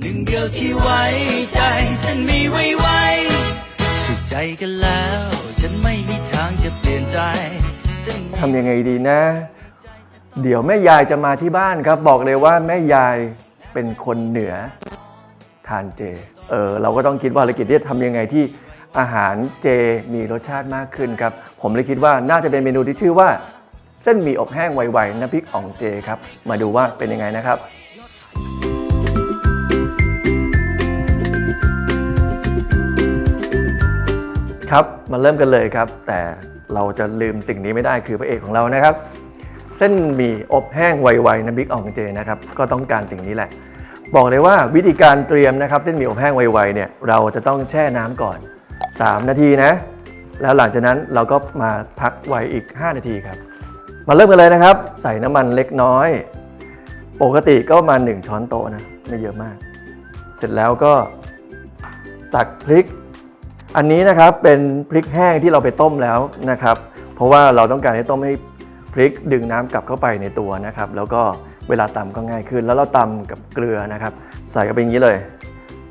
หนึ่งเดียวที่ไว้ใจ ฉันมีไว้ไว้ถูกใจกันแล้ว ฉันไม่มีทางจะเปลี่ยนใจทำยังไงดีนะ เดี๋ยวแม่ยายจะมาที่บ้านครับ บอกเลยว่าแม่ยายเป็นคนเหนือ ทานเจ เออเราก็ต้องคิดว่าภารกิจที่ทำยังไงที่อาหารเจมีรสชาติมากขึ้นครับ ผมเลยคิดว่าน่าจะเป็นเมนูที่ชื่อว่า เส้นหมี่อบแห้งไวๆน้ำพริกอ่องเจครับ มาดูว่าเป็นยังไงนะครับ ครับมาเริ่มกันเลยครับ แต่เราจะลืมสิ่งนี้ไม่ได้คือพระเอกของเรานะครับ เส้นหมี่อบแห้งไวๆน้ำพริกอ่องเจนะครับก็ต้องการสิ่งนี้แหละ บอกเลยว่าวิธีการเตรียมนะครับ เส้นหมี่อบแห้งไวๆเนี่ยเราจะต้องแช่น้ำก่อน 3 นาทีนะ แล้วหลังจากนั้นเราก็มาพักไว้อีก 5 นาทีครับ มาเริ่มกันเลยนะครับ ใส่น้ำมันเล็กน้อย ปกติก็ประมาณ1ช้อนโต๊ะนะไม่เยอะมาก เสร็จแล้วก็ตักพริก อันนี้นะครับเป็นพริกแห้งที่เราไปต้มแล้วนะครับ เพราะว่าเราต้องการให้ต้มให้พริกดึงน้ำกลับเข้าไปในตัวนะครับ แล้วก็เวลาตำก็ง่ายขึ้น แล้วเราตำกับเกลือนะครับ ใส่กันไปอย่างนี้เลย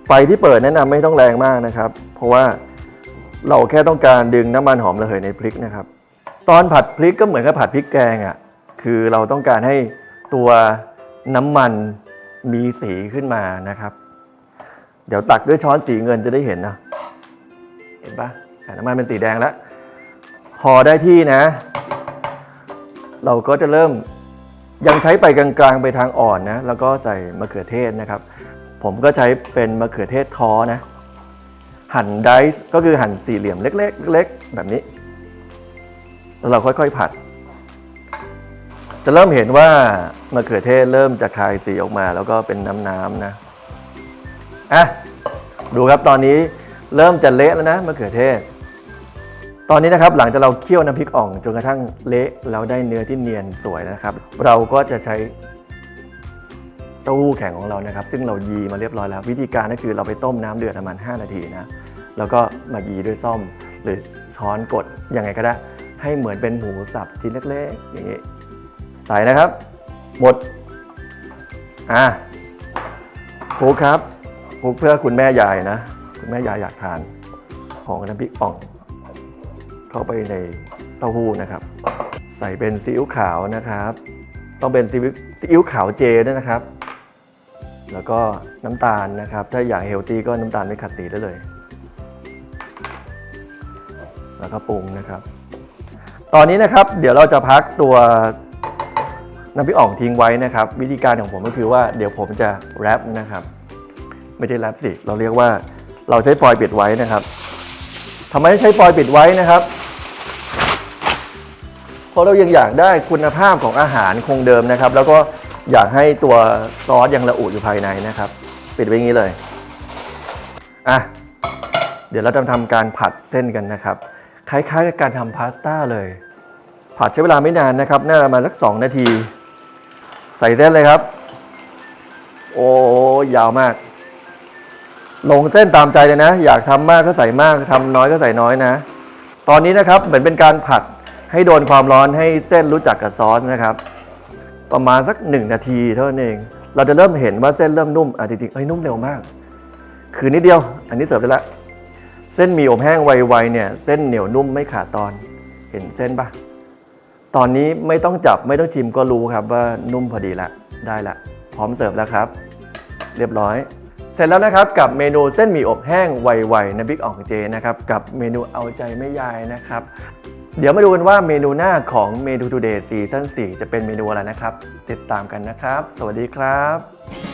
ไฟที่เปิดแนะนำไม่ต้องแรงมากนะครับ เพราะว่าเราแค่ต้องการดึงน้ำมันหอมระเหยในพริกนะครับ ตอนผัดพริกก็เหมือนกับผัดพริกแกงอะ่ะคือเราต้องการให้ตัวน้ำมันมีสีขึ้นมานะครับ เดี๋ยวตักด้วยช้อนสีเงินจะได้เห็นนะเห็น ปะ่ะน้ำมันเป็นสีแดงแล้ว พอได้ที่นะ เราก็จะเริ่มยังใช้ไปกลางๆไปทางอ่อนนะ แล้วก็ใส่มะเขือเทศนะครับ ผมก็ใช้เป็นมะเขือเทศคอนะ หั่นไดซ์ก็คือหั่นสี่เหลี่ยมเล็กๆเล็กๆแบบนี้ แล้วเราค่อยๆผัด จะเริ่มเห็นว่ามะเขือเทศเริ่มจะคายสีออกมา แล้วก็เป็นน้ำๆนะอะดูครับตอนนี้ เริ่มจะเละแล้วนะมะเขือเทศ ตอนนี้นะครับหลังจากเราเคี่ยวน้ำพริกอ่องจนกระทั่งเละแล้วได้เนื้อที่เนียนสวยนะครับ เราก็จะใช้เต้าหู้แข็งของเรานะครับ ซึ่งเรายีมาเรียบร้อยแล้ว วิธีการก็คือเราไปต้มน้ำเดือดประมาณ 5 นาทีนะแล้วก็มายีด้วยซ่อมหรือช้อนกดยังไงก็ได้ ให้เหมือนเป็นหมูสับชิ้นเล็กๆ อย่างนี้ ใส่นะครับ หมดอะคลุกครับคลุกเพื่อคุณแม่ยายนะ คุณแม่ยายอยากทานของน้ำพริกอ่อง เข้าไปในเต้าหู้นะครับ ใส่เป็นซีอิ๊วขาวนะครับ ต้องเป็นซีอิ๊วซีอิ๊วขาวเจด้วยนะครับ แล้วก็น้ำตาลนะครับ ถ้าอยากเฮลตี้ก็น้ำตาลไม่ขัดสีได้เลย แล้วก็ปรุงนะครับ ตอนนี้นะครับเดี๋ยวเราจะพักตัวน้ำพริกอ่องทิ้งไว้นะครับ วิธีการของผมก็คือว่าเดี๋ยวผมจะแรปนะครับ ไม่ใช่แรปสิเราเรียกว่า เราใช้ฟอยล์ปิดไว้นะครับทำไมใช้ฟอยล์ปิดไว้นะครับเพราะเรายังอยากได้คุณภาพของอาหารคงเดิมนะครับ แล้วก็อยากให้ตัวซอสยังระอุอยู่ภายในนะครับ ปิดไว้อย่างนี้เลยอะเดี๋ยวเราจะทำการผัดเส้นกันนะครับ คล้ายๆกับการทำพาสต้าเลย ผัดใช้เวลาไม่นานนะครับ น่าจะมาสักสองนาที ใส่เส้นเลยครับ โอ้ยาวมาก ลงเส้นตามใจเลยนะ อยากทำมากก็ใส่มากทำน้อยก็ใส่น้อยนะ ตอนนี้นะครับเหมือนเป็นการผัดให้โดนความร้อนให้เส้นรู้จักกับซอสนะครับ ประมาณสักหนึ่งนาทีเท่านั้นเอง เราจะเริ่มเห็นว่าเส้นเริ่มนุ่มอะจริงๆเอ้ยนุ่มเร็วมาก คือนิดเดียว อันนี้เสิร์ฟได้ละเส้นมีอบแห้งไวๆเนี่ย เส้นเหนียวนุ่มไม่ขาดตอน เห็นเส้นปะตอนนี้ไม่ต้องจับไม่ต้องชิมก็รู้ครับว่านุ่มพอดีละได้ละพร้อมเสิร์ฟแล้วครับ เรียบร้อย เสร็จแล้วนะครับกับเมนูเส้นหมี่อบแห้งไวๆนะบิ๊กอ่องเจนะครับกับเมนูเอาใจไม่ยายนะครับ เดี๋ยวมาดูกันว่าเมนูหน้าของเมนูทูเดย์ซีซั่น4จะเป็นเมนูอะไรนะครับ ติดตามกันนะครับ สวัสดีครับ